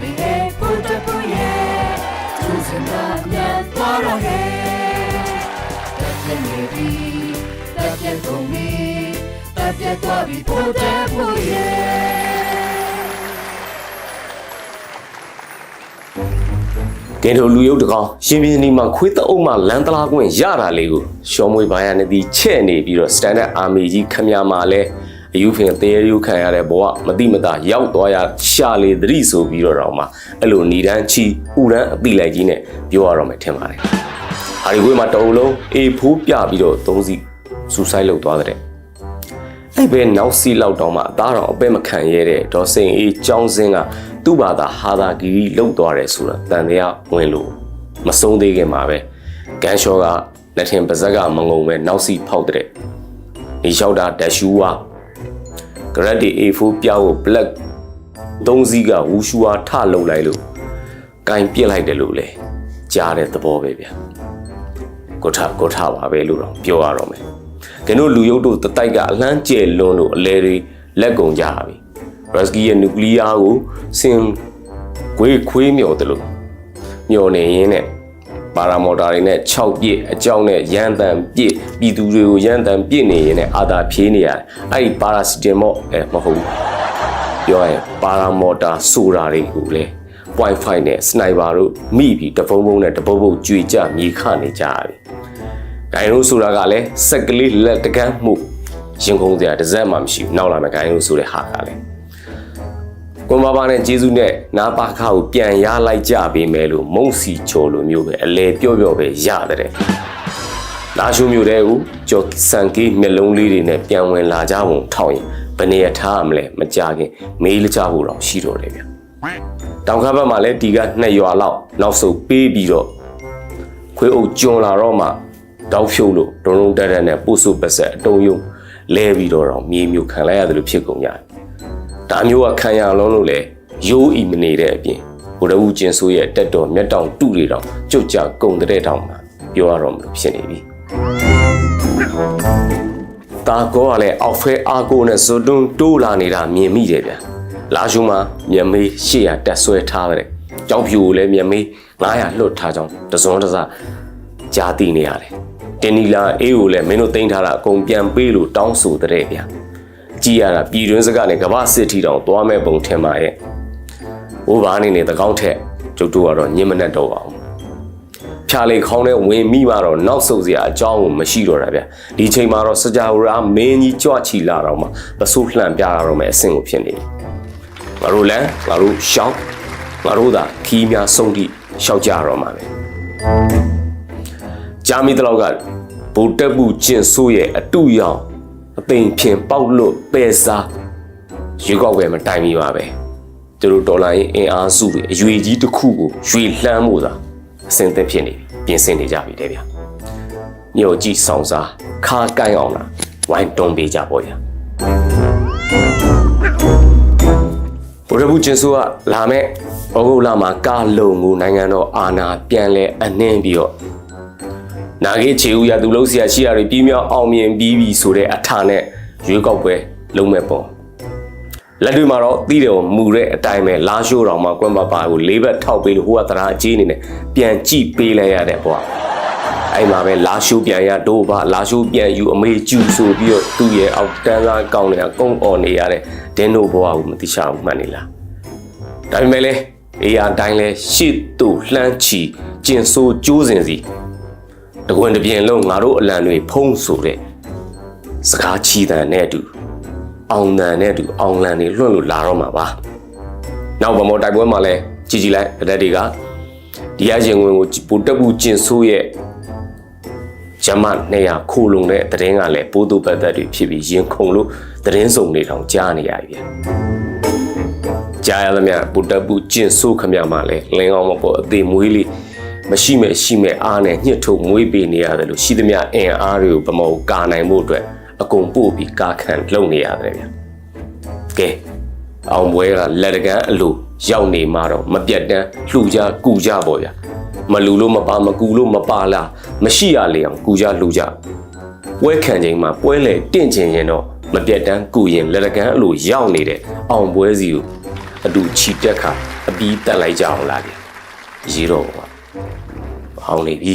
ပြီဟဲ့ဖုတ်တပူရဲ့သူစင်တာမြန်သွားတော့ဟဲ့တက်ပြည့်နေပြီတက်ပြည့်ကုန်ပြီတက်ပြည့်သွားပြီဖုတ်တပူရဲ့ကဲတို့လူရုပ်တကောင်ရှင်ပြင်းဒီမှာခွေးတအုပ်မှလမ်းတလားကွင်းရတာလေးကိုရှောမွေးဘာယာနဲ့ဒီချက်နေပြီးတော့ standard army ကြီးခမရမှာလဲ အယူဖင်သေးရုပ်ခံရတဲ့ဘဝမတိမတာရောက်သွားရရှာလေသတိဆိုပြီးတော့တော့မှအဲ့လိုဏီတန်းချီဥရန်အပိလိုက်ကြီးနဲ့ပြောရတော့မယ်ထင်ပါတယ်ဟာဒီကွေးမှာတအုပ်လုံးအေဖိုးပြပြီးတော့သုံးစီစူဆိုင်လုပ်သွားတဲ့အဲ့ဘဲနောက်စီလောက်တော့မှအသားတော်အပဲမခံရတဲ့ဒေါ်စိန်အေးចောင်းစင်းကသူ့ဘာသာဟာသာဂီရီလှုပ်သွားတယ်ဆိုတာတန်တရားဝင်လို့မဆုံးသေးခင်မှာပဲဂန်ရှော့ကလက်ထင်ပါဇက်ကမငုံပဲနောက်စီဖောက်တဲ့နေလျှောက်တာဒက်ရှူဝါ ဂရက်ဒီ A4 ပြောက်ကို black သုံးစီးကဝူရှူဝါထလုံလိုက်လို့ကင်ပြစ်လိုက်တယ်လို့လေကြားတဲ့သဘောပဲဗျကိုထကိုထပါပဲလို့တော့ပြောရတော့မယ်ကဲတို့လူရုပ်တို့တတိုက်ကအလန်းကျဲလွန်းလို့အလဲတွေလက်ကုံကြပြီရက်စကီရဲ့နျူကလ িয়ার ကိုစင်ခွေးခွေးမြော်တယ်လို့မြော်နေရင်းနဲ့ ပါရာမော်တာတွေနဲ့6ပြစ်အကြောင်းနဲ့ရန်တန်ပြစ်ပြည်သူတွေကိုရန်တန်ပြစ်နေရင်းနဲ့အာသာဖြေးနေရတယ်အဲ့ဒီပါရာစီတမော့အဲမဟုတ်ဘူးပြောရရင်ပါရာမော်တာဆိုတာတွေကိုလေ point 5နဲ့ sniper တို့မိပြီးတပုံးပုံးနဲ့တပုတ်ပုတ်ကြွေကြမြေခနေကြပြီ။ဂိုင်းတို့ဆိုတာကလည်းစက်ကလေးလက်တကန်းမှုရင်ခုန်စရာတစ်စက်မှမရှိဘူး။နောက်လာမယ့်ဂိုင်းတို့ဆိုတဲ့ဟာကလည်း ကွန်ဘာဘာနဲ့ဂျေဇုနဲ့နာပါခါကိုပြန်ရလိုက်ကြပေးမယ်လို့မုံစီချိုလိုမျိုးပဲအလဲပြော့ပြော့ပဲရတယ်။လာရှုမျိုးတဲ့ကိုကြော်စန်ကေးမျက်လုံးလေးတွေနဲ့ပြန်ဝင်လာကြပုံထောက်ရင်ဘယ်နေရထားမလဲမကြခင်မေးလကြဖို့တော့ရှိတော့တယ်ဗျ။တောင်ခါဘက်မှာလည်းဒီကနှစ်ရွာလောက်နောက်ဆုတ်ပေးပြီးတော့ခွေးအုပ်ကျွန်းလာတော့မှတောက်ဖြုတ်လို့ဒုံဒုံတက်တက်နဲ့ပို့ဆုပ်ပတ်ဆက်အတုံးယုံလဲပြီးတော့တော့မြေမြူခံလိုက်ရတယ်လို့ဖြစ်ကုန်ရတယ်။ ဒါမျိုးကခံရလုံးလို့လေရိုးဤမနေတဲ့အပြင်ဘုရဝူကျင်ဆိုးရဲ့တက်တော်မျက်တောင်တုတွေတောင်ကြုတ်ကြကုံတဲ့တောင်မှာပြောရတော့မလို့ဖြစ်နေပြီ။တာကောကလည်းအောက်ဖဲအာကိုနဲ့ဇွတ်တွန်းတိုးလာနေတာမြင်မိတယ်ဗျာ။လာရှုမှာမြန်မေး800တက်ဆွဲထားတယ်။ကြောက်ဖြူကိုလည်းမြန်မေး900လွတ်ထားကြောင်းတစုံတစကြားသိနေရတယ်။တင်နီလာအေးကိုလည်းမင်းတို့တင်ထားတာအကုန်ပြန်ပေးလို့တောင်းဆိုတဲ့ဗျာ။ ကြည်ရတာပြည်တွင်းစကားနဲ့ကမ္ဘာစစ်ထီတောင်သွားမဲ့ပုံထင်ပါရဲ့။ဟိုဘာနေနေတကောင်းထက်ကျုပ်တို့ကတော့ညင်မနဲ့တော့ပါဘူး။ဖြာလေခေါင်းနဲ့ဝင်မိမှတော့နောက်ဆုတ်စရာအကြောင်းကိုမရှိတော့တာဗျ။ဒီချိန်မှာတော့စကြဝဠာမင်းကြီးကြွချီလာတော့မှပစိုးလှန်ပြရတော့မယ်အဆင့်ကိုဖြစ်နေတယ်။ငါတို့လမ်းငါတို့ရှောင်းငါတို့သာခီးများဆုံးတိရှောက်ကြရတော့မှာပဲ။ဂျာမီတလောက်ကဗိုလ်တက်မှုကျင့်ဆိုးရဲ့အတူရောင်အ သိင်ဖြင်ပေါက်လို့ပဲစားရွေးကောက်ပွဲမတိုင်မီပါပဲသူတို့ဒေါ်လာရင်းအင်အားစုတွေအရွေကြီးတစ်ခုကိုရွေလှမ်းမှုသာအစင်သက်ဖြစ်နေပြီပြင်ဆင်နေကြပြီတဲ့ဗျာမြို့ကြီးဆောင်စားခါကိုင်းအောင်လားဝိုင်းတွန်းပေးကြပေါ့ဗျာဗိုလ်ရဘူးကျင်းဆိုကလာမဲ့ဩဂုတ်လမှာကာလုံကိုနိုင်ငံတော်အာဏာပြန်လဲအနှင်းပြီးတော့ နာဂေးချေဦးရသူလုံးဆရာရှိရတွေပြီးမြောက်အောင်မြင်ပြီးပြီဆိုတဲ့အထာနဲ့ရွေးကောက်ပွဲလုံးမဲ့ပုံလက်တွေမှာတော့တီးတယ်မူတဲ့အတိုင်းပဲလာရှိုးတော်မှာကွမ်ပါပါကိုလေးဘက်ထောက်ပေးလို့ဟိုကသရာကြီးနေနဲ့ပြန်ကြည့်ပေးလိုက်ရတဲ့ဘွာအဲ့မှာပဲလာရှိုးပြန်ရတို့ဘာလာရှိုးပြန်ယူအမေကျူဆိုပြီးတော့သူ့ရဲ့အောက်တန်းသားကောင်းနေတာကုန်းអော်နေရတဲ့ဒင်းတို့ဘွာကိုမသိချဘူးမှန်နေလားဒါပေမဲ့လေအေးအတိုင်းလဲရှစ်တူလှမ်းချီကျင်ဆိုးကျိုးစင်စီ တကွင်တပြင်းလုံးငါတို့အလံတွေဖုံးဆိုတဲ့စကားချီတန်နဲ့အတူအောင်တန်နဲ့အတူအောင်လန်တွေလွှင့်လို့လာတော့မှာပါနောက်ဗမောတိုက်ပွဲမှာလဲကြည်ကြည်လိုက်ဗဒက်တွေကဒီရရင်ဝင်ကိုပိုတက်ဘူးကျင်ဆိုးရဲ့ဂျမ200ခိုလုံတဲ့တရင်ကလည်းပိုးတူပတ်သက်တွေဖြစ်ပြီးရင်ခုန်လို့တရင်စုံတွေတောင်ကြားနေရပြီကြားရသမျှပိုတက်ဘူးကျင်ဆိုးခမမှလည်းလင်းအောင်မပေါ်အသေးမွေးလေး မရှိမဲ့ရှိမဲ့အားနဲ့ညှစ်ထုတ်မွေးပေးနေရတယ်လို့ရှိသမျှအင်အားတွေကိုဗမောကာနိုင်မှုအတွက်အကုန်ပို့ပြီးကာခံလုပ်နေရတယ်ဗျကဲအောင်ပွဲကလက်တကန်းအလိုရောက်နေမှတော့မပြတ်တမ်းလှူကြကူကြပေါ့ဗျာမလူလို့မပါမကူလို့မပါလားမရှိရလေအောင်ကူကြလှူကြပွဲခံချိန်မှာပွဲလေတင့်ချင်ရင်တော့မပြတ်တမ်းကူရင်လက်တကန်းအလိုရောက်နေတဲ့အောင်ပွဲစီကိုအတူချီတက်ခါအပြီးတက်လိုက်ကြအောင်လားလေရေးတော့က ဟောင်းနေပြီ